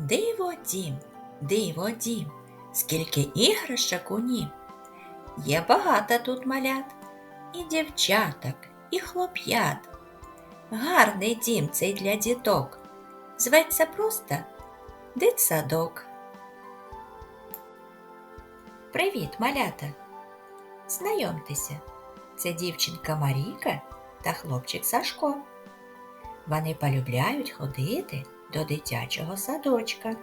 Диво дім, диво дім, скільки іграшок у нім. Є багато тут малят, і дівчаток, і хлоп'ят. Гарний дім цей для діток. Зветься просто дитсадок. Привіт, малята! Знайомтеся, це дівчинка Марійка та хлопчик Сашко. Вони полюбляють ходити до дитячого садочка.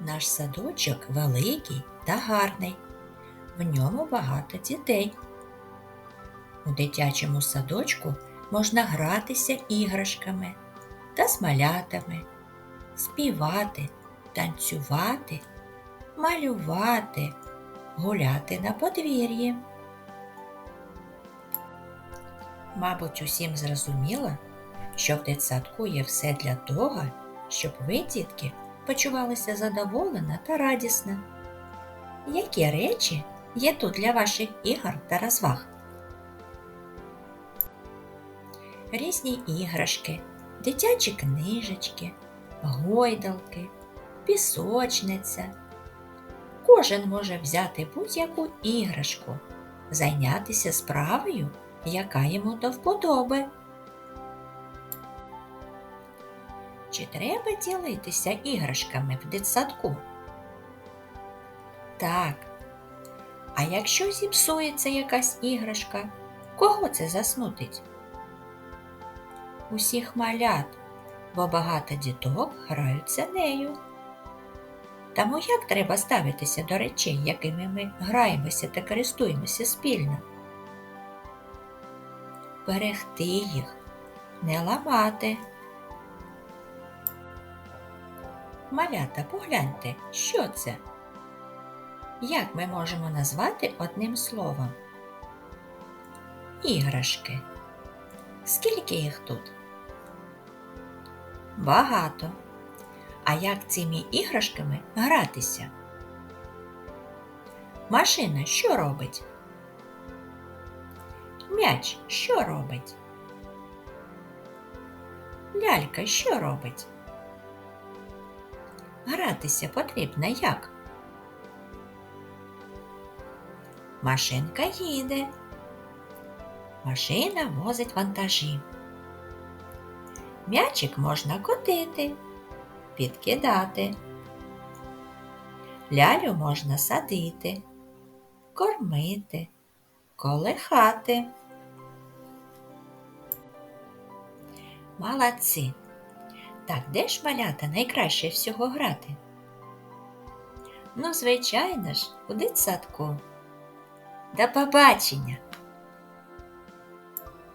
Наш садочок великий та гарний. В ньому багато дітей. У дитячому садочку можна гратися іграшками та з малятами, співати, танцювати, малювати, гуляти на подвір'ї. Мабуть, усім зрозуміло, що в дитсадку є все для того, щоб ви, дітки, почувалися задоволено та радісно. Які речі є тут для ваших ігор та розваг? Різні іграшки, дитячі книжечки, гойдалки, пісочниця. Кожен може взяти будь-яку іграшку, зайнятися справою, яка йому до вподоби. Чи треба ділитися іграшками в дитсадку? Так. А якщо зіпсується якась іграшка, кого це засмутить? Усіх малят, бо багато діток граються нею. Тому як треба ставитися до речей, якими ми граємося та користуємося спільно? Берегти їх, не ламати. Малята, погляньте, що це? Як ми можемо назвати одним словом? Іграшки. Скільки їх тут? Багато. А як цими іграшками гратися? Машина що робить? М'яч що робить? Лялька що робить? Гратися потрібно як? Машинка їде. Машина возить вантажі. М'ячик можна котити, підкидати. Лялю можна садити, кормити, колихати. Молодці! Так де ж малята найкраще всього грати? Ну, звичайно ж, у дитсадку. До побачення!